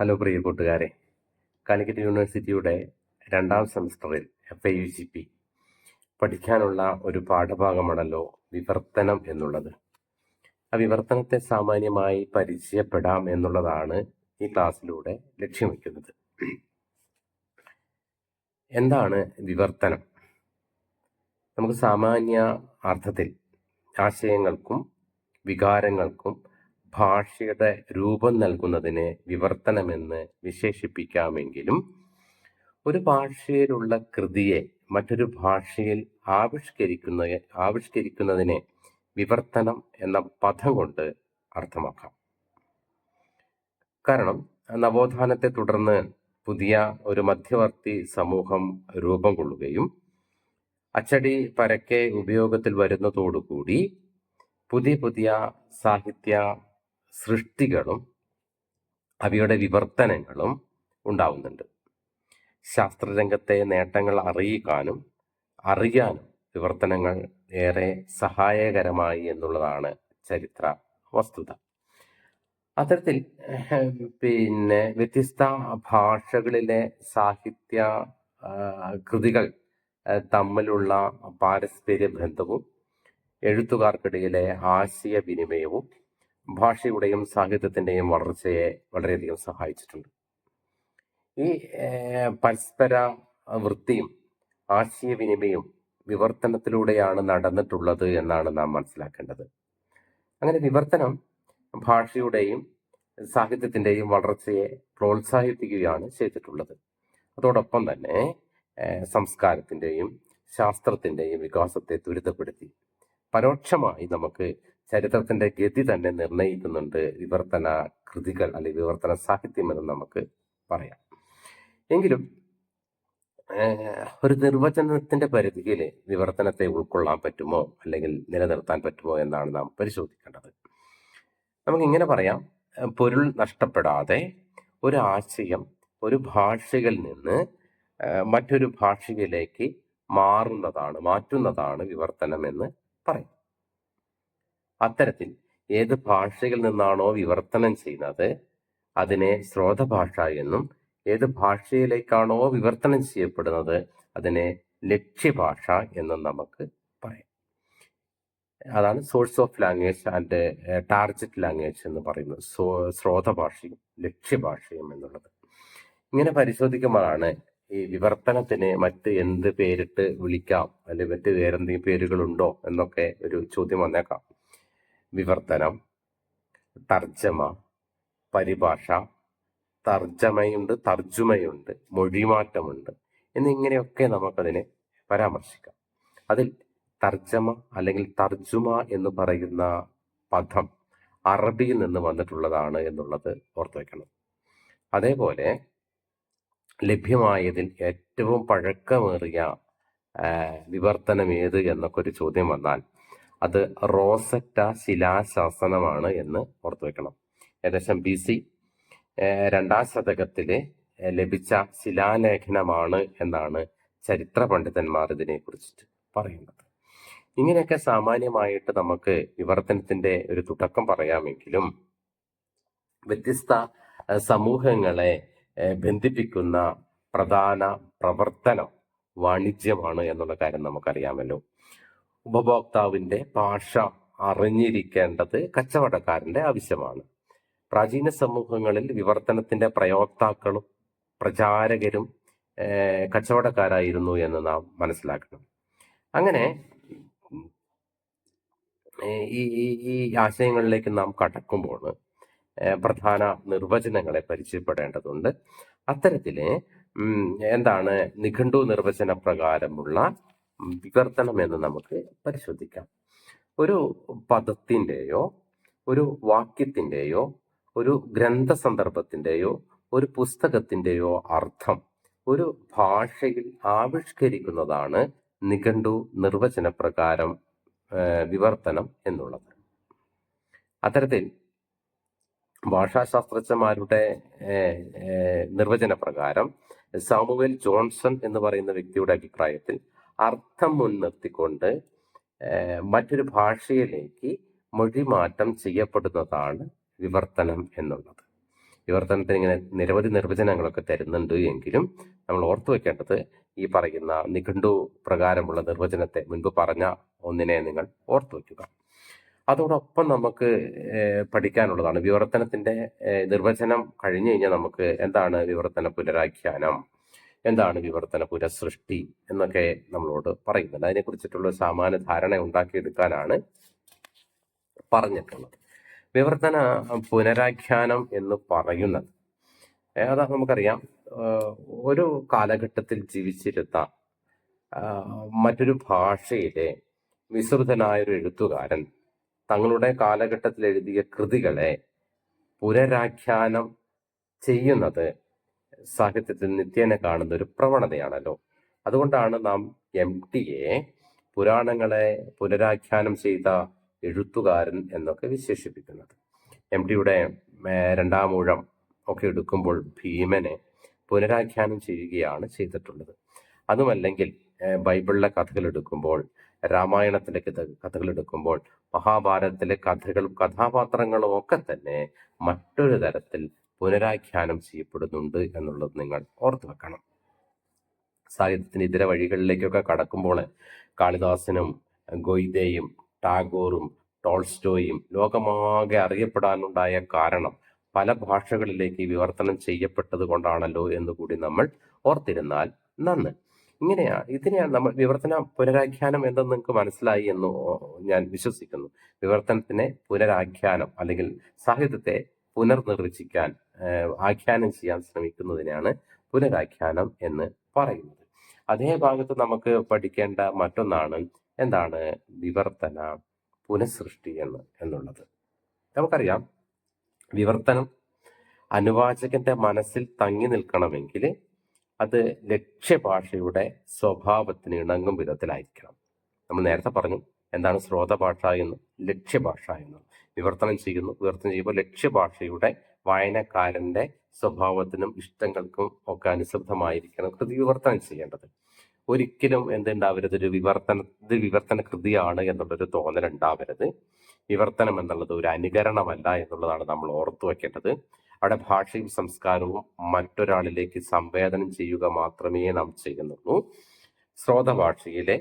Hello പ്രിയ കൂട്ടുകാരെ. കാലിക്കറ്റ് യൂണിവേഴ്സിറ്റിയുടെ രണ്ടാം സെമസ്റ്ററിൽ F I U C P പഠിക്കാനുള്ള ഒരു പാഠഭാഗമാണല്ലോ വിവർത്തനം എന്നുള്ളത്. ആ വിവർത്തനത്തെ സാമാന്യമായി പരിചയപ്പെടാം എന്നുള്ളതാണ് ഈ ക്ലാസ്സിലൂടെ ലക്ഷ്യം വയ്ക്കുന്നത് എന്താണ് വിവർത്തനം? നമുക്ക് സാമാന്യ അർത്ഥത്തിൽ ആശയങ്ങൾക്കും വികാരങ്ങൾക്കും ഭാഷയുടെ രൂപം നൽകുന്നതിനെ വിവർത്തനമെന്ന് വിശേഷിപ്പിക്കാമെങ്കിലും ഒരു ഭാഷയിലുള്ള കൃതിയെ മറ്റൊരു ഭാഷയിൽ ആവിഷ്കരിക്കുന്ന ആവിഷ്കരിക്കുന്നതിനെ വിവർത്തനം എന്ന പദം കൊണ്ട് അർത്ഥമാക്കാം. കാരണം നവോത്ഥാനത്തെ തുടർന്ന് പുതിയ ഒരു മധ്യവർത്തി സമൂഹം രൂപം കൊള്ളുകയും അച്ചടി പരക്കെ ഉപയോഗത്തിൽ വരുന്നതോടുകൂടി പുതിയ പുതിയ സാഹിത്യ സൃഷ്ടികളും അവയുടെ വിവർത്തനങ്ങളും ഉണ്ടാവുന്നുണ്ട്. ശാസ്ത്രരംഗത്തെ നേട്ടങ്ങൾ അറിയിക്കാനും അറിയാനും വിവർത്തനങ്ങൾ ഏറെ സഹായകരമായി എന്നുള്ളതാണ് ചരിത്ര വസ്തുത. അത്തരത്തിൽ പിന്നെ വ്യത്യസ്ത ഭാഷകളിലെ സാഹിത്യ കൃതികൾ തമ്മിലുള്ള പാരസ്പര്യ ബന്ധവും എഴുത്തുകാർക്കിടയിലെ ആശയവിനിമയവും ഭാഷയുടെയും സാഹിത്യത്തിന്റെയും വളർച്ചയെ വളരെയധികം സഹായിച്ചിട്ടുണ്ട്. ഈ പരസ്പര വൃത്തിയും ആശയവിനിമയവും വിവർത്തനത്തിലൂടെയാണ് നടന്നിട്ടുള്ളത് എന്നാണ് നാം മനസ്സിലാക്കേണ്ടത്. അങ്ങനെ വിവർത്തനം ഭാഷയുടെയും സാഹിത്യത്തിന്റെയും വളർച്ചയെ പ്രോത്സാഹിപ്പിക്കുകയാണ് ചെയ്തിട്ടുള്ളത്. അതോടൊപ്പം തന്നെ സംസ്കാരത്തിന്റെയും ശാസ്ത്രത്തിന്റെയും വികാസത്തെ ത്വരിതപ്പെടുത്തി പരോക്ഷമായി നമുക്ക് ചരിത്രത്തിന്റെ ഗതി തന്നെ നിർണയിക്കുന്നുണ്ട്. വിവർത്തന കൃതികൾ അല്ലെങ്കിൽ വിവർത്തന സാഹിത്യം എന്ന് നമുക്ക് പറയാം. എങ്കിലും ഒരു നിർവചനത്തിന്റെ പരിധിയിൽ വിവർത്തനത്തെ ഉൾക്കൊള്ളാൻ പറ്റുമോ? അല്ലെങ്കിൽ നിലനിർത്താൻ പറ്റുമോ എന്നാണ് നാം പരിശോധിക്കേണ്ടത്. നമുക്ക് ഇങ്ങനെ പറയാം. പൊരുൾ നഷ്ടപ്പെടാതെ ഒരു ആശയം ഒരു ഭാഷയിൽ നിന്ന് മറ്റൊരു ഭാഷയിലേക്ക് മാറുന്നതാണ് മാറ്റുന്നതാണ് വിവർത്തനം എന്ന് പറയും. അത്തരത്തിൽ ഏത് ഭാഷയിൽ നിന്നാണോ വിവർത്തനം ചെയ്യുന്നത് അതിനെ ശ്രോതഭാഷ എന്നും ഏത് ഭാഷയിലേക്കാണോ വിവർത്തനം ചെയ്യപ്പെടുന്നത് അതിനെ ലക്ഷ്യഭാഷ എന്നും നമുക്ക് പറയാം. അതാണ് source of language and target language എന്ന് പറയുന്നത്. സോ ശ്രോതഭാഷയും ലക്ഷ്യഭാഷയും എന്നുള്ളത്. ഇങ്ങനെ പരിശോധിക്കുമ്പോഴാണ് ഈ വിവർത്തനത്തിന് മറ്റ് എന്ത് പേരിട്ട് വിളിക്കാം അല്ലെങ്കിൽ മറ്റ് വേറെന്തെങ്കിലും പേരുകളുണ്ടോ എന്നൊക്കെ ഒരു ചോദ്യം വന്നേക്കാം. വിവർത്തനം തർജമ പരിഭാഷ തർജമയുണ്ട് തർജുമയുണ്ട് മൊഴിമാറ്റമുണ്ട് എന്നിങ്ങനെയൊക്കെ നമുക്കതിനെ പരാമർശിക്കാം. അതിൽ തർജമ അല്ലെങ്കിൽ തർജുമ എന്ന് പറയുന്ന പദം അറബിയിൽ നിന്ന് വന്നിട്ടുള്ളതാണ് എന്നുള്ളത് ഓർത്തു വയ്ക്കണം അതേപോലെ ലഭ്യമായതിൽ ഏറ്റവും പഴക്കമേറിയ വിവർത്തനം ഏത് എന്നൊക്കെ ഒരു ചോദ്യം വന്നാൽ അത് റോസറ്റ ശിലാശാസനമാണ് എന്ന് ഓർത്തു വെക്കണം. ഏകദേശം ബി സി രണ്ടാം ശതകത്തിലെ ലഭിച്ച ശിലാലേഖനമാണ് എന്നാണ് ചരിത്ര പണ്ഡിതന്മാർ ഇതിനെ കുറിച്ചിട്ട് പറയുന്നത്. ഇങ്ങനെയൊക്കെ സാമാന്യമായിട്ട് നമുക്ക് വിവർത്തനത്തിന്റെ ഒരു തുടക്കം പറയാമെങ്കിലും വ്യത്യസ്ത സമൂഹങ്ങളെ ബന്ധിപ്പിക്കുന്ന പ്രധാന പ്രവർത്തനം വാണിജ്യമാണ് എന്നുള്ള കാര്യം നമുക്കറിയാമല്ലോ. ഉപഭോക്താവിന്റെ ഭാഷ അറിഞ്ഞിരിക്കേണ്ടത് കച്ചവടക്കാരന്റെ ആവശ്യമാണ്. പ്രാചീന സമൂഹങ്ങളിൽ വിവർത്തനത്തിന്റെ പ്രയോക്താക്കളും പ്രചാരകരും കച്ചവടക്കാരായിരുന്നു എന്ന് നാം മനസ്സിലാക്കണം. അങ്ങനെ ഈ ഈ ആശയങ്ങളിലേക്ക് നാം കടക്കുമ്പോൾ പ്രധാന നിർവചനങ്ങളെ പരിചയപ്പെടേണ്ടതുണ്ട്. അത്തരത്തിലെ എന്താണ് നിഘണ്ടു നിർവചന പ്രകാരമുള്ള വിവർത്തനം എന്ന് നമുക്ക് പരിശോധിക്കാം. ഒരു പദത്തിന്റെയോ ഒരു വാക്യത്തിന്റെയോ ഒരു ഗ്രന്ഥ സന്ദർഭത്തിന്റെയോ ഒരു പുസ്തകത്തിന്റെയോ അർത്ഥം ഒരു ഭാഷയിൽ ആവിഷ്കരിക്കുന്നതാണ് നിഘണ്ടു നിർവചനപ്രകാരം വിവർത്തനം എന്നുള്ളത്. അത്തരത്തിൽ ഭാഷാശാസ്ത്രജ്ഞന്മാരുടെ നിർവചനപ്രകാരം സാമുവേൽ നിർവചന പ്രകാരം സാമുവൽ ജോൺസൺ എന്ന് പറയുന്ന വ്യക്തിയുടെ അഭിപ്രായത്തിൽ അർത്ഥം മുൻനിർത്തിക്കൊണ്ട് മറ്റൊരു ഭാഷയിലേക്ക് മൊഴിമാറ്റം ചെയ്യപ്പെടുന്നതാണ് വിവർത്തനം എന്നുള്ളത്. വിവർത്തനത്തിന് ഇങ്ങനെ നിരവധി നിർവചനങ്ങളൊക്കെ തരുന്നുണ്ട് എങ്കിലും നമ്മൾ ഓർത്തു വെക്കേണ്ടത് ഈ പറയുന്ന നിഘണ്ടു പ്രകാരമുള്ള നിർവചനത്തെ മുൻപ് പറഞ്ഞ ഒന്നിനെ നിങ്ങൾ ഓർത്തു വയ്ക്കുക അതോടൊപ്പം നമുക്ക് പഠിക്കാനുള്ളതാണ്. വിവർത്തനത്തിന്റെ നിർവചനം കഴിഞ്ഞു കഴിഞ്ഞാൽ നമുക്ക് എന്താണ് വിവർത്തന പുനരാഖ്യാനം? എന്താണ് വിവർത്തന പുനഃസൃഷ്ടി എന്നൊക്കെ നമ്മളോട് പറയുന്നുണ്ട്. അതിനെക്കുറിച്ചിട്ടുള്ള കുറിച്ചിട്ടുള്ള സാമാന്യ ധാരണ ഉണ്ടാക്കിയെടുക്കാനാണ് പറഞ്ഞിട്ടുള്ളത്. വിവർത്തന പുനരാഖ്യാനം എന്ന് പറയുന്നത് അതാ നമുക്കറിയാം. ഒരു കാലഘട്ടത്തിൽ ജീവിച്ചിരുന്ന മറ്റൊരു ഭാഷയിലെ വിസൃതനായൊരു എഴുത്തുകാരൻ തങ്ങളുടെ കാലഘട്ടത്തിൽ എഴുതിയ കൃതികളെ പുനരാഖ്യാനം ചെയ്യുന്നത് സാഹിത്യത്തിൽ നിത്യേന കാണുന്ന ഒരു പ്രവണതയാണല്ലോ. അതുകൊണ്ടാണ് നാം എം ടിയെ പുരാണങ്ങളെ പുനരാഖ്യാനം ചെയ്ത എഴുത്തുകാരൻ എന്നൊക്കെ വിശേഷിപ്പിക്കുന്നത്. എം ടിയുടെ രണ്ടാം ഊഴം ഒക്കെ എടുക്കുമ്പോൾ ഭീമനെ പുനരാഖ്യാനം ചെയ്യുകയാണ് ചെയ്തിട്ടുള്ളത്. അതുമല്ലെങ്കിൽ ബൈബിളിലെ കഥകൾ എടുക്കുമ്പോൾ രാമായണത്തിലെ കഥകൾ എടുക്കുമ്പോൾ മഹാഭാരതത്തിലെ കഥകളും കഥാപാത്രങ്ങളും ഒക്കെ തന്നെ മറ്റൊരു തരത്തിൽ പുനരാഖ്യാനം ചെയ്യപ്പെടുന്നുണ്ട് എന്നുള്ളത് നിങ്ങൾ ഓർത്തു വെക്കണം. സാഹിത്യത്തിന് ഇതര വഴികളിലേക്കൊക്കെ കടക്കുമ്പോൾ കാളിദാസനും ഗൊയ്തയും ടാഗോറും ടോൾസ്റ്റോയും ലോകമാകെ അറിയപ്പെടാനുണ്ടായ കാരണം പല ഭാഷകളിലേക്ക് വിവർത്തനം ചെയ്യപ്പെട്ടത് കൊണ്ടാണല്ലോ എന്ന് കൂടി നമ്മൾ ഓർത്തിരുന്നാൽ നന്ന്. ഇങ്ങനെയാ ഇതിനെയാണ് നമ്മൾ വിവർത്തന പുനരാഖ്യാനം എന്തെന്ന് നിങ്ങൾക്ക് മനസ്സിലായി എന്ന് ഞാൻ വിശ്വസിക്കുന്നു. വിവർത്തനത്തിനെ പുനരാഖ്യാനം അല്ലെങ്കിൽ സാഹിത്യത്തെ പുനർനിർവചിക്കാൻ ആഖ്യാനം ചെയ്യാൻ ശ്രമിക്കുന്നതിനെയാണ് പുനരാഖ്യാനം എന്ന് പറയുന്നത്. അതേ ഭാഗത്ത് നമുക്ക് പഠിക്കേണ്ട മറ്റൊന്നാണ് എന്താണ് വിവർത്തന പുനഃസൃഷ്ടി എന്ന് എന്നുള്ളത്. നമുക്കറിയാം വിവർത്തനം അനുവാചകന്റെ മനസ്സിൽ തങ്ങി നിൽക്കണമെങ്കിൽ അത് ലക്ഷ്യഭാഷയുടെ സ്വഭാവത്തിന് ഇണങ്ങും വിധത്തിലായിരിക്കണം. നമ്മൾ നേരത്തെ പറഞ്ഞു എന്താണ് ശ്രോതഭാഷ എന്നും ലക്ഷ്യഭാഷ എന്നും. വിവർത്തനം ചെയ്യുന്നു വിവർത്തനം ചെയ്യുമ്പോൾ ലക്ഷ്യഭാഷയുടെ വായനക്കാരന്റെ സ്വഭാവത്തിനും ഇഷ്ടങ്ങൾക്കും ഒക്കെ അനുസൃതമായിരിക്കണം കൃതി വിവർത്തനം ചെയ്യേണ്ടത്. ഒരിക്കലും എന്തുണ്ടാവരുത്? ഒരു വിവർത്തന ഇത് വിവർത്തന കൃതിയാണ് എന്നുള്ളൊരു തോന്നൽ ഉണ്ടാവരുത് വിവർത്തനം എന്നുള്ളത് ഒരു അനുകരണമല്ല എന്നുള്ളതാണ് നമ്മൾ ഓർത്തു വെക്കേണ്ടത്. അവിടെ ഭാഷയും സംസ്കാരവും മറ്റൊരാളിലേക്ക് സംവേദനം ചെയ്യുക മാത്രമേ നാം ചെയ്യുന്നുള്ളൂ. ശ്രോതഭാഷയിലെ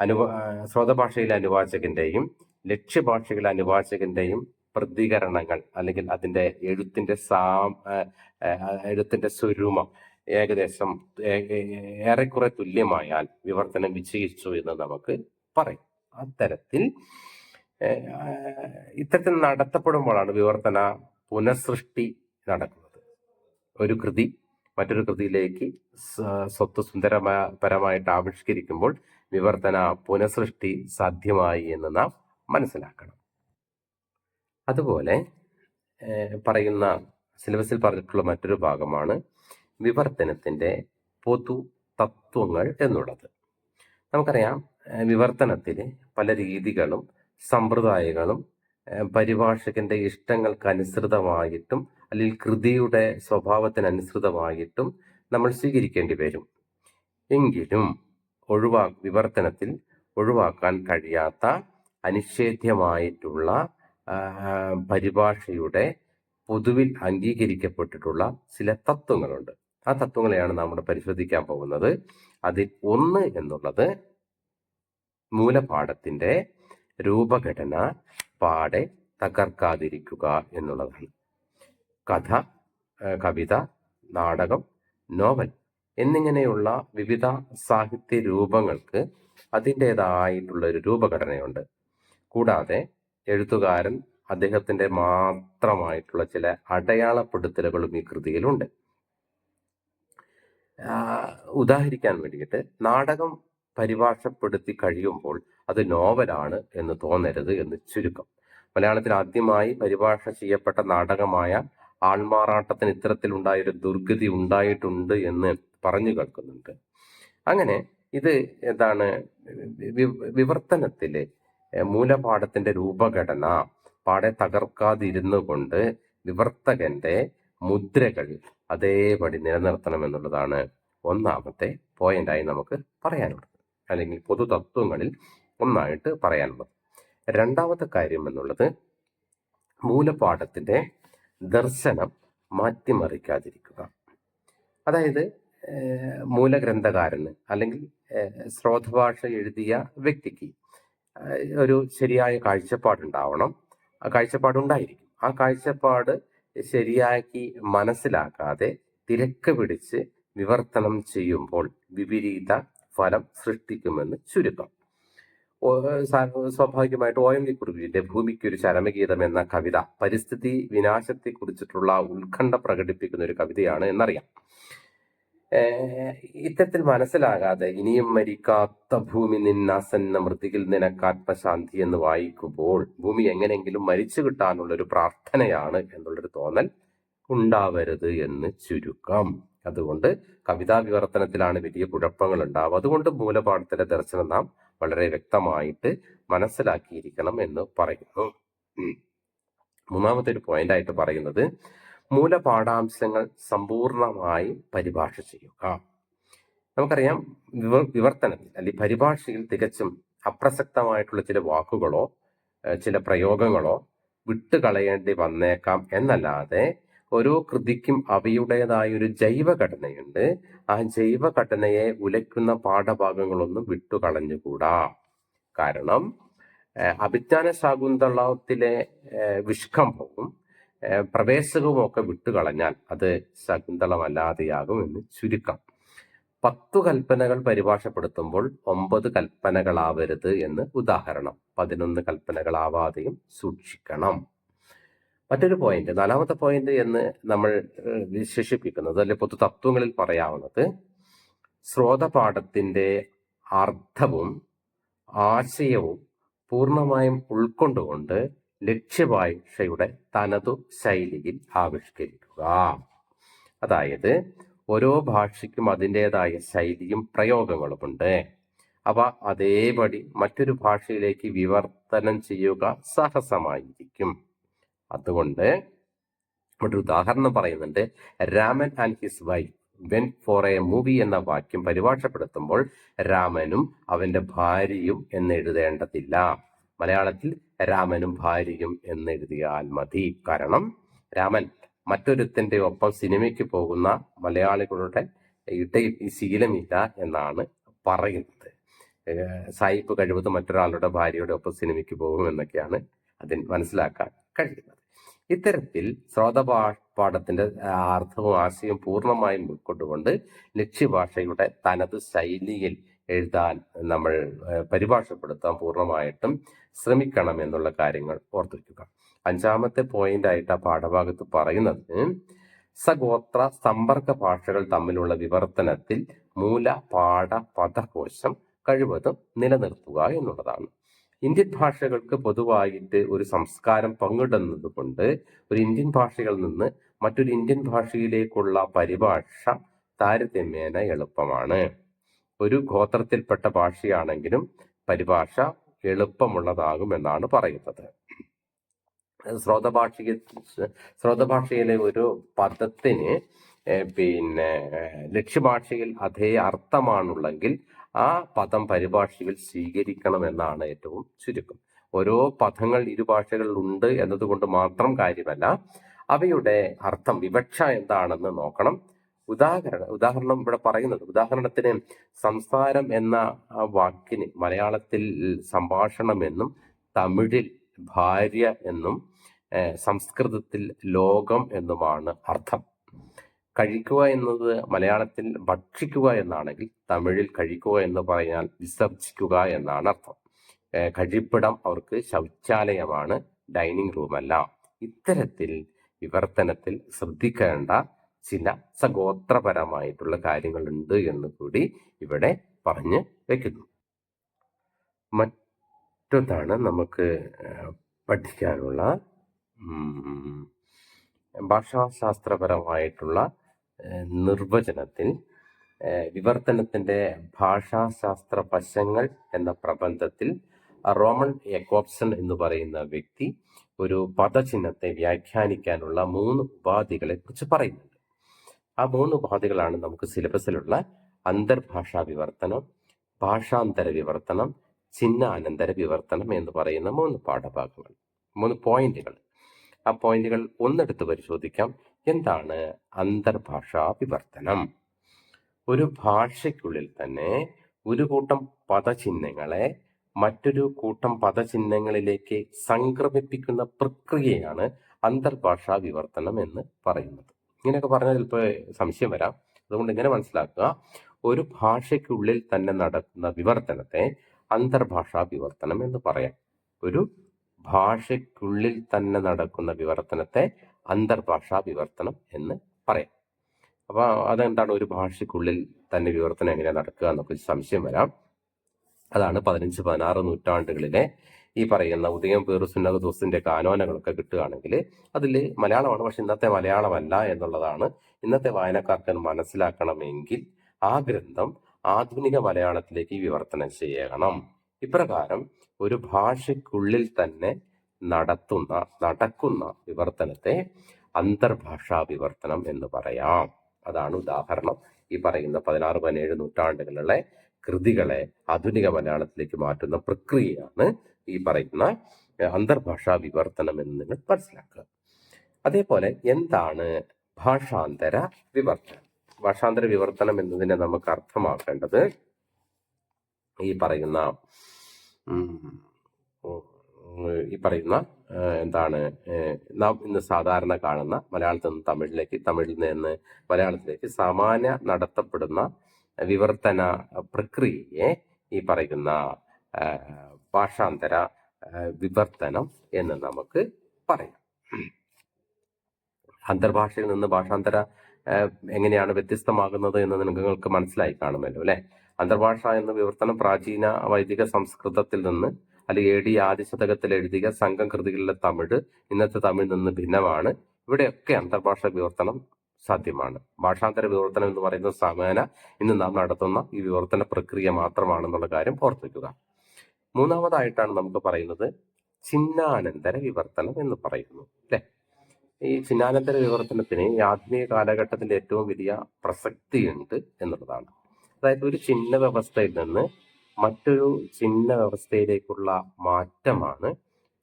അനുവ ശ്രോതഭാഷയിലെ അനുവാചകന്റെയും ലക്ഷ്യഭാഷയിലെ അനുവാചകന്റെയും പ്രതികരണങ്ങൾ അല്ലെങ്കിൽ അതിന്റെ എഴുത്തിന്റെ സാ എഴുത്തിന്റെ സ്വരൂപം ഏകദേശം ഏറെക്കുറെ തുല്യമായാൽ വിവർത്തനം വിജയിച്ചു എന്ന് നമുക്ക് പറയും. അത്തരത്തിൽ ഇത്തരത്തിൽ നടത്തപ്പെടുമ്പോഴാണ് വിവർത്തന പുനഃസൃഷ്ടി നടക്കുന്നത്. ഒരു കൃതി മറ്റൊരു കൃതിയിലേക്ക് സ്വത്ത് സുന്ദരപരമായിട്ട് ആവിഷ്കരിക്കുമ്പോൾ വിവർത്തന പുനഃസൃഷ്ടി സാധ്യമായി എന്ന് നാം മനസ്സിലാക്കണം. അതുപോലെ പറയുന്ന സിലബസിൽ പറഞ്ഞിട്ടുള്ള മറ്റൊരു ഭാഗമാണ് വിവർത്തനത്തിന്റെ പൊതു തത്വങ്ങൾ എന്നുള്ളത്. നമുക്കറിയാം വിവർത്തനത്തിൽ പല രീതികളും സമ്പ്രദായങ്ങളും പരിഭാഷകന്റെ ഇഷ്ടങ്ങൾക്ക് അനുസൃതമായിട്ടും അല്ലെങ്കിൽ കൃതിയുടെ സ്വഭാവത്തിനനുസൃതമായിട്ടും നമ്മൾ സ്വീകരിക്കേണ്ടി വരും. എങ്കിലും ഒഴിവാ വിവർത്തനത്തിൽ ഒഴിവാക്കാൻ കഴിയാത്ത അനിഷേധ്യമായിട്ടുള്ള പരിഭാഷയുടെ പൊതുവിൽ അംഗീകരിക്കപ്പെട്ടിട്ടുള്ള ചില തത്വങ്ങളുണ്ട്. ആ തത്വങ്ങളെയാണ് നമ്മൾ പരിശോധിക്കാൻ പോകുന്നത്. അതിൽ ഒന്ന് എന്നുള്ളത് മൂലപാഠത്തിന്റെ രൂപഘടന പാടെ തകർക്കാതിരിക്കുക എന്നുള്ളതാണ്. കഥ കവിത നാടകം നോവൽ എന്നിങ്ങനെയുള്ള വിവിധ സാഹിത്യ രൂപങ്ങൾക്ക് അതിന്റെതായിട്ടുള്ള ഒരു രൂപഘടനയുണ്ട്. കൂടാതെ എഴുത്തുകാരൻ അദ്ദേഹത്തിന്റെ മാത്രമായിട്ടുള്ള ചില അടയാളപ്പെടുത്തലുകളും ഈ കൃതിയിലുണ്ട്. ഉദാഹരിക്കാൻ വേണ്ടിയിട്ട് നാടകം പരിഭാഷപ്പെടുത്തി കഴിയുമ്പോൾ അത് നോവലാണ് എന്ന് തോന്നരുത് എന്ന് ചുരുക്കം. മലയാളത്തിൽ ആദ്യമായി പരിഭാഷ ചെയ്യപ്പെട്ട നാടകമായ ആൾമാറാട്ടത്തിന് ഇത്തരത്തിലുണ്ടായൊരു ദുർഗതി ഉണ്ടായിട്ടുണ്ട് എന്ന് പറഞ്ഞു കേൾക്കുന്നുണ്ട്. അങ്ങനെ ഇത് എന്താണ് വിവർത്തനത്തിലെ മൂലപാഠത്തിന്റെ രൂപഘടന പാടെ തകർക്കാതിരുന്നു കൊണ്ട് വിവർത്തകന്റെ മുദ്രകൾ അതേപടി നിലനിർത്തണം എന്നുള്ളതാണ് ഒന്നാമത്തെ പോയിന്റായി നമുക്ക് പറയാനുള്ളത്. അല്ലെങ്കിൽ പൊതു തത്വങ്ങളിൽ ഒന്നായിട്ട് പറയാനുള്ളത്. രണ്ടാമത്തെ കാര്യം എന്നുള്ളത് മൂലപാഠത്തിന്റെ ദർശനം മാറ്റിമറിക്കാതിരിക്കുക. അതായത് മൂലഗ്രന്ഥകാരന് അല്ലെങ്കിൽ ശ്രോതഭാഷ എഴുതിയ വ്യക്തിക്ക് ഒരു ശരിയായ കാഴ്ചപ്പാടുണ്ടാവണം. ആ കാഴ്ചപ്പാടുണ്ടായിരിക്കും. ആ കാഴ്ചപ്പാട് ശരിയാക്കി മനസ്സിലാക്കാതെ തിരക്ക് പിടിച്ച് വിവർത്തനം ചെയ്യുമ്പോൾ വിപരീത ഫലം സൃഷ്ടിക്കുമെന്ന് ചുരുക്കം. സ്വാഭാവികമായിട്ട് ഒ എം വി കുറുപ്പിന്റെ ഭൂമിക്ക് ഒരു ചരമഗീതം എന്ന കവിത പരിസ്ഥിതി വിനാശത്തെ കുറിച്ചിട്ടുള്ള ഉത്കണ്ഠ പ്രകടിപ്പിക്കുന്ന ഒരു കവിതയാണ് എന്നറിയാം. ഇത്തരത്തിൽ മനസ്സിലാകാതെ ഇനിയും മരിക്കാത്ത ഭൂമി നിന്നാസന്ന മൃതികിൽ നിനക്കാത്മശാന്തി എന്ന് വായിക്കുമ്പോൾ ഭൂമി എങ്ങനെയെങ്കിലും മരിച്ചു കിട്ടാനുള്ള ഒരു പ്രാർത്ഥനയാണ് എന്നുള്ളൊരു തോന്നൽ ഉണ്ടാവരുത് എന്ന് ചുരുക്കം. അതുകൊണ്ട് കവിതാ വിവർത്തനത്തിലാണ് വലിയ കുഴപ്പങ്ങൾ ഉണ്ടാവുക അതുകൊണ്ട് മൂലപാഠത്തിലെ ദർശനം നാം വളരെ വ്യക്തമായിട്ട് മനസ്സിലാക്കിയിരിക്കണം എന്ന് പറയുന്നു. മൂന്നാമത്തെ ഒരു പോയിന്റ് ആയിട്ട് പറയുന്നത് മൂലപാഠാംശങ്ങൾ സമ്പൂർണമായി പരിഭാഷ ചെയ്യുക. നമുക്കറിയാം വിവ വിവർത്തനത്തിൽ അല്ലെങ്കിൽ പരിഭാഷയിൽ തികച്ചും അപ്രസക്തമായിട്ടുള്ള ചില വാക്കുകളോ ചില പ്രയോഗങ്ങളോ വിട്ടുകളയേണ്ടി വന്നേക്കാം എന്നല്ലാതെ ഓരോ കൃതിക്കും അവയുടേതായ ഒരു ജൈവഘടനയുണ്ട്. ആ ജൈവഘടനയെ ഉലയ്ക്കുന്ന പാഠഭാഗങ്ങളൊന്നും വിട്ടുകളഞ്ഞുകൂടാ. കാരണം അഭിജ്ഞാന ശാകുന്തളത്തിലെ വിഷ്കംഭവും ഒക്കെ വിട്ടുകളഞ്ഞാൽ അത് ശകുന്തളമല്ലാതെയാകും എന്ന് ചുരുക്കം. പത്തു കൽപ്പനകൾ പരിഭാഷപ്പെടുത്തുമ്പോൾ ഒമ്പത് കൽപ്പനകളാവരുത് എന്ന് ഉദാഹരണം. പതിനൊന്ന് കൽപ്പനകളാവാതെയും സൂക്ഷിക്കണം. മറ്റൊരു പോയിന്റ് നാലാമത്തെ പോയിന്റ് എന്ന് നമ്മൾ വിശേഷിപ്പിക്കുന്നത് അല്ലെ പൊതു തത്വങ്ങളിൽ പറയാവുന്നത് ശ്രോതപാഠത്തിന്റെ അർത്ഥവും ആശയവും പൂർണമായും ഉൾക്കൊണ്ടുകൊണ്ട് ലക്ഷ്യഭാഷയുടെ തനതു ശൈലിയിൽ ആവിഷ്കരിക്കുക. അതായത് ഓരോ ഭാഷയ്ക്കും അതിന്റെതായ ശൈലിയും പ്രയോഗങ്ങളുമുണ്ട് അവ അതേപടി മറ്റൊരു ഭാഷയിലേക്ക് വിവർത്തനം ചെയ്യുക സാഹസമായിരിക്കും. അതുകൊണ്ട് ഒരു ഉദാഹരണം പറയുന്നുണ്ട്. Raman and his wife went for a movie എന്ന വാക്യം പരിഭാഷപ്പെടുത്തുമ്പോൾ രാമനും അവന്റെ ഭാര്യയും എന്ന് എഴുതേണ്ടതില്ല. മലയാളത്തിൽ രാമനും ഭാര്യയും എന്നെഴുതിയാൽ മതി. കാരണം രാമൻ മറ്റൊരുത്തിന്റെ ഒപ്പം സിനിമയ്ക്ക് പോകുന്ന മലയാളികളുടെ ഇടയിൽ ഈ ശീലമില്ല എന്നാണ് പറയുന്നത്. സായിപ്പ് കഴിവത് മറ്റൊരാളുടെ ഭാര്യയുടെ ഒപ്പം സിനിമയ്ക്ക് പോകും എന്നൊക്കെയാണ് അതിൽ മനസ്സിലാക്കാൻ കഴിയുന്നത്. ഇത്തരത്തിൽ ശ്രോതപാ പാഠത്തിന്റെ ആ, അർത്ഥവും ആശയവും പൂർണമായും ഉൾക്കൊണ്ടുകൊണ്ട് ലക്ഷ്യഭാഷയുടെ തനത് ശൈലിയിൽ എഴുതാൻ നമ്മൾ പരിഭാഷപ്പെടുത്താൻ പൂർണമായിട്ടും ശ്രമിക്കണം എന്നുള്ള കാര്യങ്ങൾ ഓർത്തു അഞ്ചാമത്തെ പോയിന്റ് ആയിട്ട് ആ പാഠഭാഗത്ത് പറയുന്നത് സഗോത്ര സമ്പർക്ക ഭാഷകൾ തമ്മിലുള്ള വിവർത്തനത്തിൽ മൂല പാഠ പദകോശം കഴിവതും നിലനിർത്തുക എന്നുള്ളതാണ്. ഇന്ത്യൻ ഭാഷകൾക്ക് പൊതുവായിട്ട് ഒരു സംസ്കാരം പങ്കിടുന്നത് കൊണ്ട് ഒരു ഇന്ത്യൻ ഭാഷയിൽ നിന്ന് മറ്റൊരു ഇന്ത്യൻ ഭാഷയിലേക്കുള്ള പരിഭാഷ താരതമ്യേന എളുപ്പമാണ്. ഒരു ഗോത്രത്തിൽപ്പെട്ട ഭാഷയാണെങ്കിലും പരിഭാഷ എളുപ്പമുള്ളതാകും എന്നാണ് പറയുന്നത്. ശ്രോതഭാഷയിൽ ശ്രോതഭാഷയിലെ ഒരു പദത്തിന് പിന്നെ ലക്ഷ്യഭാഷയിൽ അതേ അർത്ഥമാണുള്ളെങ്കിൽ ആ പദം പരിഭാഷയിൽ സ്വീകരിക്കണം എന്നാണ് ഏറ്റവും ചുരുക്കം. ഓരോ പദങ്ങൾ ഇരു ഭാഷകളിൽ ഉണ്ട് എന്നതുകൊണ്ട് മാത്രം കാര്യമല്ല അവയുടെ അർത്ഥം വിവക്ഷ എന്താണെന്ന് നോക്കണം. ഉദാഹരണം ഉദാഹരണം ഇവിടെ പറയുന്നത് ഉദാഹരണത്തിന് സംസാരം എന്ന വാക്കിന് മലയാളത്തിൽ സംഭാഷണം എന്നും തമിഴിൽ ഭാര്യ എന്നും സംസ്കൃതത്തിൽ ലോകം എന്നുമാണ് അർത്ഥം. കഴിക്കുക എന്നത് മലയാളത്തിൽ ഭക്ഷിക്കുക എന്നാണെങ്കിൽ തമിഴിൽ കഴിക്കുക എന്ന് പറഞ്ഞാൽ വിസർജിക്കുക എന്നാണ് അർത്ഥം. കഴിപ്പിടം അവർക്ക് ശൗചാലയമാണ് ഡൈനിങ് റൂമല്ല. ഇത്തരത്തിൽ വിവർത്തനത്തിൽ ശ്രദ്ധിക്കേണ്ട ചില സഗോത്രപരമായിട്ടുള്ള കാര്യങ്ങളുണ്ട് എന്ന് കൂടി ഇവിടെ പറഞ്ഞ് വെക്കുന്നു. മറ്റൊന്നാണ് നമുക്ക് പഠിക്കാനുള്ള ഭാഷാശാസ്ത്രപരമായിട്ടുള്ള നിർവചനത്തിൽ വിവർത്തനത്തിന്റെ ഭാഷാശാസ്ത്ര വശങ്ങൾ എന്ന പ്രബന്ധത്തിൽ റോമൺ എക്കോപ്സൺ എന്ന് പറയുന്ന വ്യക്തി ഒരു പദചിഹ്നത്തെ വ്യാഖ്യാനിക്കാനുള്ള മൂന്ന് ഉപാധികളെ കുറിച്ച് പറയുന്നുണ്ട്. ആ മൂന്ന് ഉപാധികളാണ് നമുക്ക് സിലബസിലുള്ള അന്തർഭാഷാ വിവർത്തനം ഭാഷാന്തര വിവർത്തനം ചിഹ്നാനന്തര വിവർത്തനം എന്ന് പറയുന്ന മൂന്ന് പാഠഭാഗങ്ങൾ മൂന്ന് പോയിന്റുകൾ. ആ പോയിന്റുകൾ ഒന്നെടുത്ത് പരിശോധിക്കാം. എന്താണ് അന്തർഭാഷാ വിവർത്തനം ഒരു ഭാഷയ്ക്കുള്ളിൽ തന്നെ ഒരു കൂട്ടം പദചിഹ്നങ്ങളെ മറ്റൊരു കൂട്ടം പദചിഹ്നങ്ങളിലേക്ക് സംക്രമിപ്പിക്കുന്ന പ്രക്രിയയാണ് അന്തർഭാഷാ വിവർത്തനം എന്ന് പറയുന്നത്. ഇങ്ങനെയൊക്കെ പറഞ്ഞാൽ ചിലപ്പോൾ സംശയം വരാം. അതുകൊണ്ട് ഇങ്ങനെ മനസ്സിലാക്കുക. ഒരു ഭാഷയ്ക്കുള്ളിൽ തന്നെ നടക്കുന്ന വിവർത്തനത്തെ അന്തർഭാഷാ വിവർത്തനം എന്ന് പറയാം. ഒരു ഭാഷയ്ക്കുള്ളിൽ തന്നെ നടക്കുന്ന വിവർത്തനത്തെ അന്തർഭാഷാ വിവർത്തനം എന്ന് പറയാം. അപ്പോൾ അതെന്താണ്? ഒരു ഭാഷയ്ക്കുള്ളിൽ തന്നെ വിവർത്തനം എങ്ങനെ നടക്കുക എന്നൊക്കെ സംശയം വരാം. അതാണ് പതിനഞ്ച് പതിനാറ് നൂറ്റാണ്ടുകളിലെ ഈ പറയുന്ന ഉദയം പേറു സുന്നത ദോസിന്റെ കാനോനകളൊക്കെ കിട്ടുകയാണെങ്കിൽ അതിൽ മലയാളമാണ്. പക്ഷെ ഇന്നത്തെ മലയാളമല്ല എന്നുള്ളതാണ്. ഇന്നത്തെ വായനക്കാർക്ക് മനസ്സിലാക്കണമെങ്കിൽ ആ ഗ്രന്ഥം ആധുനിക മലയാളത്തിലേക്ക് വിവർത്തനം ചെയ്യണം. ഇപ്രകാരം ഒരു ഭാഷയ്ക്കുള്ളിൽ തന്നെ നടത്തുന്ന നടക്കുന്ന വിവർത്തനത്തെ അന്തർഭാഷാ വിവർത്തനം എന്ന് പറയാം. അതാണ് ഉദാഹരണം. ഈ പറയുന്ന പതിനാറ് പതിനേഴ് നൂറ്റാണ്ടുകളിലെ കൃതികളെ ആധുനിക മലയാളത്തിലേക്ക് മാറ്റുന്ന പ്രക്രിയയാണ് ഈ പറയുന്ന അന്തർഭാഷാ വിവർത്തനം എന്ന് നിങ്ങൾ മനസ്സിലാക്കുക. അതേപോലെ എന്താണ് ഭാഷാന്തര വിവർത്തനം? ഭാഷാന്തര വിവർത്തനം എന്നതിനെ നമുക്ക് അർത്ഥമാക്കേണ്ടത് ഈ പറയുന്ന ഈ പറയുന്ന എന്താണ് നാം ഇന്ന് സാധാരണ കാണുന്ന മലയാളത്തിൽ നിന്ന് തമിഴിലേക്ക് തമിഴിൽ നിന്ന് മലയാളത്തിലേക്ക് സാമാന്യ നടത്തപ്പെടുന്ന വിവർത്തന പ്രക്രിയയെ ഈ പറയുന്ന ഭാഷാന്തര വിവർത്തനം എന്ന് നമുക്ക് പറയാം. അന്തർഭാഷയിൽ നിന്ന് ഭാഷാന്തര എങ്ങനെയാണ് വ്യത്യസ്തമാകുന്നത് എന്ന് നിങ്ങൾക്ക് മനസ്സിലായി കാണുമല്ലോ അല്ലെ? അന്തർഭാഷ എന്ന വിവർത്തനം പ്രാചീന വൈദിക സംസ്കൃതത്തിൽ നിന്ന് അല്ലെങ്കിൽ എ ഡി ആദ്യ ശതകത്തിൽ എഴുതിയ സംഘം കൃതികളിലെ തമിഴ് ഇന്നത്തെ തമിഴ് നിന്ന് ഭിന്നമാണ്. ഇവിടെയൊക്കെ അന്തർഭാഷ വിവർത്തനം സാധ്യമാണ്. ഭാഷാന്തര വിവർത്തനം എന്ന് പറയുന്ന സമേന ഇന്ന് നാം നടത്തുന്ന ഈ വിവർത്തന പ്രക്രിയ മാത്രമാണെന്നുള്ള കാര്യം ഓർത്തിരിക്കുക മൂന്നാമതായിട്ടാണ് നമുക്ക് പറയുന്നത് ചിന്നാനന്തര വിവർത്തനം എന്ന് പറയുന്നു അല്ലെ? ഈ ചിന്നാനന്തര വിവർത്തനത്തിന് ഈ ആധുനിക കാലഘട്ടത്തിന്റെ ഏറ്റവും വലിയ പ്രസക്തിയുണ്ട് എന്നുള്ളതാണ്. അതായത് ഒരു ചിഹ്ന വ്യവസ്ഥയിൽ നിന്ന് മറ്റൊരു ചിഹ്ന വ്യവസ്ഥയിലേക്കുള്ള മാറ്റമാണ്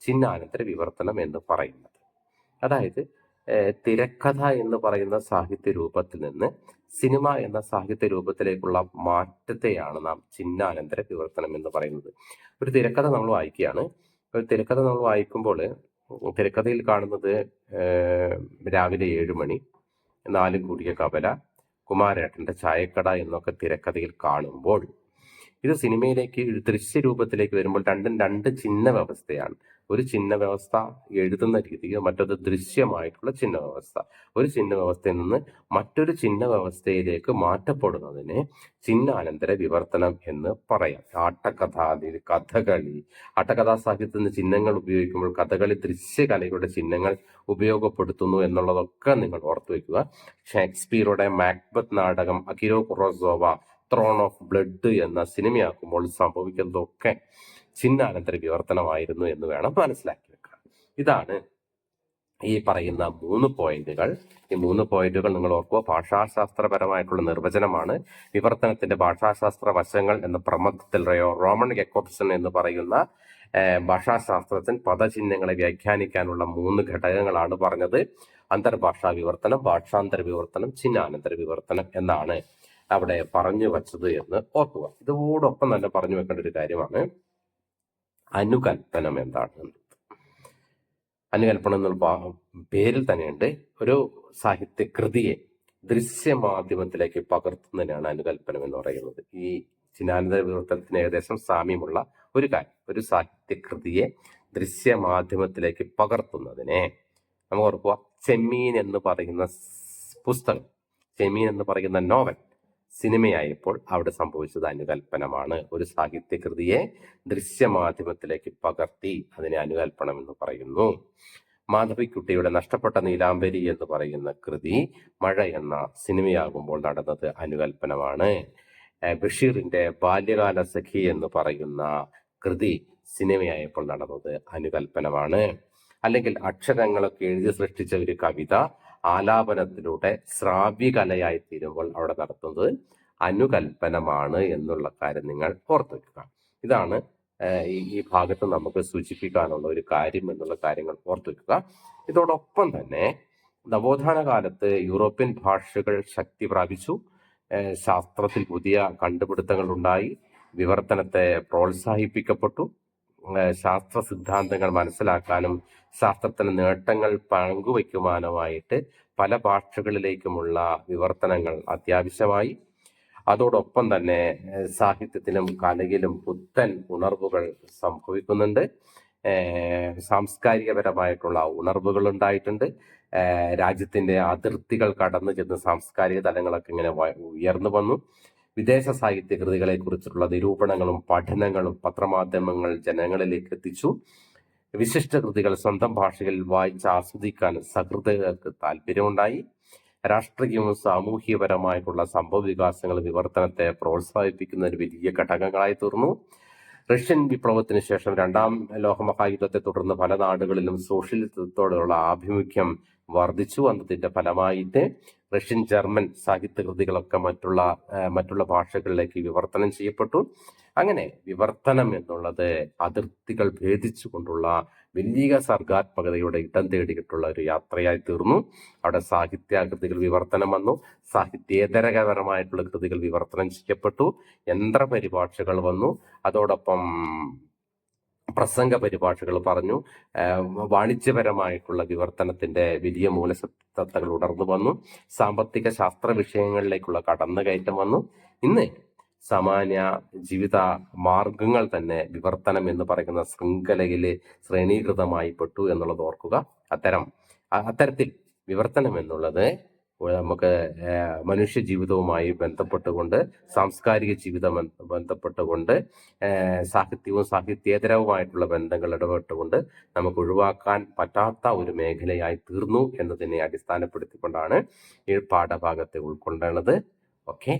ചിഹ്നാനന്തര വിവർത്തനം എന്ന് പറയുന്നത്. അതായത് തിരക്കഥ എന്ന് പറയുന്ന സാഹിത്യ രൂപത്തിൽ നിന്ന് സിനിമ എന്ന സാഹിത്യ രൂപത്തിലേക്കുള്ള മാറ്റത്തെയാണ് നാം ചിഹ്നാനന്തര വിവർത്തനം എന്ന് പറയുന്നത്. ഒരു തിരക്കഥ നമ്മൾ വായിക്കുകയാണ്. ഒരു തിരക്കഥ നമ്മൾ വായിക്കുമ്പോൾ തിരക്കഥയിൽ കാണുന്നത് രാവിലെ ഏഴ് മണി നാലും കൂടിയ കവല കുമാരേട്ടന്റെ ചായക്കട എന്നൊക്കെ തിരക്കഥയിൽ കാണുമ്പോൾ ഇത് സിനിമയിലേക്ക് ഒരു ദൃശ്യരൂപത്തിലേക്ക് വരുമ്പോൾ രണ്ടും രണ്ട് ചിഹ്ന വ്യവസ്ഥയാണ്. ഒരു ചിഹ്ന വ്യവസ്ഥ എഴുതുന്ന രീതിയോ മറ്റൊരു ദൃശ്യമായിട്ടുള്ള ചിഹ്ന വ്യവസ്ഥ ഒരു ചിഹ്ന വ്യവസ്ഥയിൽ നിന്ന് മറ്റൊരു ചിഹ്ന വ്യവസ്ഥയിലേക്ക് മാറ്റപ്പെടുന്നതിനെ ചിഹ്നാനന്തര വിവർത്തനം എന്ന് പറയാം. ആട്ടക്കഥ കഥകളി. ആട്ടകഥാ സാഹിത്യത്തിന് ചിഹ്നങ്ങൾ ഉപയോഗിക്കുമ്പോൾ കഥകളി ദൃശ്യകലയുടെ ചിഹ്നങ്ങൾ ഉപയോഗപ്പെടുത്തുന്നു എന്നുള്ളതൊക്കെ നിങ്ങൾ ഓർത്തു വയ്ക്കുക. ഷേക്സ്പിയറുടെ മാക്ബത്ത് നാടകം Akira Kurosawa throne of blood എന്ന സിനിമയാക്കുമ്പോൾ സംഭവിക്കുന്നതൊക്കെ ചിഹ്നാനന്തര വിവർത്തനമായിരുന്നു എന്ന് വേണം മനസ്സിലാക്കി വെക്കുക ഇതാണ് ഈ പറയുന്ന മൂന്ന് പോയിന്റുകൾ. ഈ മൂന്ന് പോയിന്റുകൾ നിങ്ങൾ ഓർക്കുക ഭാഷാശാസ്ത്രപരമായിട്ടുള്ള നിർവചനമാണ്. വിവർത്തനത്തിന്റെ ഭാഷാശാസ്ത്ര വശങ്ങൾ എന്ന പ്രമത്തിൽ റോമൺ ഗെക്കോപ്സൺ എന്ന് പറയുന്ന ഭാഷാശാസ്ത്രത്തിൽ പദചിഹ്നങ്ങളെ വ്യാഖ്യാനിക്കാനുള്ള മൂന്ന് ഘടകങ്ങളാണ് പറഞ്ഞത്. അന്തർഭാഷാ വിവർത്തനം ഭാഷാന്തര വിവർത്തനം ചിഹ്നാനന്തര വിവർത്തനം എന്നാണ് അവിടെ പറഞ്ഞു വച്ചത് എന്ന് ഓർക്കുക. ഇതോടൊപ്പം തന്നെ പറഞ്ഞു വെക്കേണ്ട ഒരു കാര്യമാണ്. അനുകൽപ്പനം എന്താണ് അനുകൽപ്പനം എന്നുള്ള പേരിൽ തന്നെയുണ്ട്. ഒരു സാഹിത്യകൃതിയെ ദൃശ്യമാധ്യമത്തിലേക്ക് പകർത്തുന്നതിനാണ് അനുകൽപ്പനം എന്ന് പറയുന്നത്. ഈ ചിനാനന്ദ വിവർത്തനത്തിന് ഏകദേശം സാമ്യമുള്ള ഒരു കാര്യം. ഒരു സാഹിത്യകൃതിയെ ദൃശ്യമാധ്യമത്തിലേക്ക് പകർത്തുന്നതിനെ നമുക്ക് ഓർക്കുക ചെമ്മീൻ എന്ന് പറയുന്ന പുസ്തകം ചെമ്മീൻ എന്ന് പറയുന്ന നോവൽ സിനിമയായപ്പോൾ അവിടെ സംഭവിച്ചത് അനുകൽപ്പനമാണ്. ഒരു സാഹിത്യകൃതിയെ ദൃശ്യമാധ്യമത്തിലേക്ക് പകർത്തി അതിനെ അനുകൽപ്പനം എന്ന് പറയുന്നു. മാധവിക്കുട്ടിയുടെ നഷ്ടപ്പെട്ട നീലാംബരി എന്ന് പറയുന്ന കൃതി മഴ എന്ന സിനിമയാകുമ്പോൾ നടന്നത് അനുകൽപ്പനമാണ്. ബഷീറിന്റെ ബാല്യകാല സഖി എന്ന് പറയുന്ന കൃതി സിനിമയായപ്പോൾ നടന്നത് അനുകൽപ്പനമാണ്. അല്ലെങ്കിൽ അക്ഷരങ്ങളൊക്കെ എഴുതി സൃഷ്ടിച്ച ഒരു കവിത ആലാപനത്തിലൂടെ ശ്രാവ്യകലയായി തീരുമ്പോൾ അവിടെ നടത്തുന്നത് അനുകൽപ്പനമാണ് എന്നുള്ള കാര്യം നിങ്ങൾ ഓർത്തു വെക്കുക ഇതാണ് ഈ ഭാഗത്ത് നമുക്ക് സൂചിപ്പിക്കാനുള്ള ഒരു കാര്യം എന്നുള്ള കാര്യങ്ങൾ ഓർത്തു വെക്കുക ഇതോടൊപ്പം തന്നെ നവോത്ഥാന കാലത്ത് യൂറോപ്യൻ ഭാഷകൾ ശക്തി പ്രാപിച്ചു. ശാസ്ത്രത്തിൽ പുതിയ കണ്ടുപിടുത്തങ്ങൾ ഉണ്ടായി. വിവർത്തനത്തെ പ്രോത്സാഹിപ്പിക്കപ്പെട്ടു. ശാസ്ത്ര സിദ്ധാന്തങ്ങൾ മനസ്സിലാക്കാനും ശാസ്ത്രത്തിന് നേട്ടങ്ങൾ പങ്കുവയ്ക്കുവാനുമായിട്ട് പല ഭാഷകളിലേക്കുമുള്ള വിവർത്തനങ്ങൾ അത്യാവശ്യമായി. അതോടൊപ്പം തന്നെ സാഹിത്യത്തിലും കലയിലും പുത്തൻ ഉണർവുകൾ സംഭവിക്കുന്നുണ്ട്. സാംസ്കാരികപരമായിട്ടുള്ള ഉണർവുകൾ ഉണ്ടായിട്ടുണ്ട്. രാജ്യത്തിന്റെ അതിർത്തികൾ കടന്നു ചെന്ന് സാംസ്കാരിക തലങ്ങളൊക്കെ ഇങ്ങനെ ഉയർന്നു വന്നു. വിദേശ സാഹിത്യ കൃതികളെ കുറിച്ചുള്ള നിരൂപണങ്ങളും പഠനങ്ങളും പത്രമാധ്യമങ്ങൾ ജനങ്ങളിലേക്ക് എത്തിച്ചു. വിശിഷ്ട കൃതികൾ സ്വന്തം ഭാഷയിൽ വായിച്ച് ആസ്വദിക്കാൻ സഹൃദയർക്ക് താല്പര്യമുണ്ടായി. രാഷ്ട്രീയവും സാമൂഹ്യപരമായിട്ടുള്ള സംഭവ വികാസങ്ങൾ വിവർത്തനത്തെ പ്രോത്സാഹിപ്പിക്കുന്ന ഒരു വലിയ ഘടകങ്ങളായി തീർന്നു. റഷ്യൻ വിപ്ലവത്തിന് ശേഷം രണ്ടാം ലോകമഹായുദ്ധത്തെ തുടർന്ന് പല നാടുകളിലും സോഷ്യലിസത്തോടുള്ള ആഭിമുഖ്യം വർദ്ധിച്ചു. വന്നതിന്റെ ഫലമായിട്ട് റഷ്യൻ ജർമ്മൻ സാഹിത്യകൃതികളൊക്കെ മറ്റുള്ള മറ്റുള്ള ഭാഷകളിലേക്ക് വിവർത്തനം ചെയ്യപ്പെട്ടു. അങ്ങനെ വിവർത്തനം എന്നുള്ളത് അതിർത്തികൾ ഭേദിച്ചുകൊണ്ടുള്ള വലിയ സർഗാത്മകതയുടെ ഇടം തേടിയിട്ടുള്ള ഒരു യാത്രയായി തീർന്നു. അവിടെ സാഹിത്യാകൃതികൾ വിവർത്തനം വന്നു. സാഹിത്യേതരകരമായിട്ടുള്ള കൃതികൾ വിവർത്തനം ചെയ്യപ്പെട്ടു. യന്ത്രപരിഭാഷകൾ വന്നു. അതോടൊപ്പം പ്രസംഗ പരിഭാഷകൾ പറഞ്ഞു വാണിജ്യപരമായിട്ടുള്ള വിവർത്തനത്തിന്റെ വലിയ മൂലസത്തകൾ ഉണർന്നു വന്നു. സാമ്പത്തിക ശാസ്ത്ര വിഷയങ്ങളിലേക്കുള്ള കടന്നുകയറ്റം വന്നു. ഇന്ന് സാമാന്യ ജീവിത മാർഗങ്ങൾ തന്നെ വിവർത്തനം എന്ന് പറയുന്ന ശൃംഖലയിൽ ശ്രേണീകൃതമായി പെട്ടു എന്നുള്ളത് ഓർക്കുക. അത്തരം അത്തരത്തിൽ വിവർത്തനം എന്നുള്ളത് നമുക്ക് മനുഷ്യ ജീവിതവുമായി ബന്ധപ്പെട്ടുകൊണ്ട് സാംസ്കാരിക ജീവിതം ബന്ധപ്പെട്ടുകൊണ്ട് സാഹിത്യവും സാഹിത്യേതരവുമായിട്ടുള്ള ബന്ധങ്ങൾ ഇടപെട്ടുകൊണ്ട് നമുക്ക് ഒഴിവാക്കാൻ പറ്റാത്ത ഒരു മേഖലയായി തീർന്നു എന്നതിനെ അടിസ്ഥാനപ്പെടുത്തിക്കൊണ്ടാണ് ഈ പാഠഭാഗത്തെ ഉൾക്കൊണ്ടത് ഓക്കെ?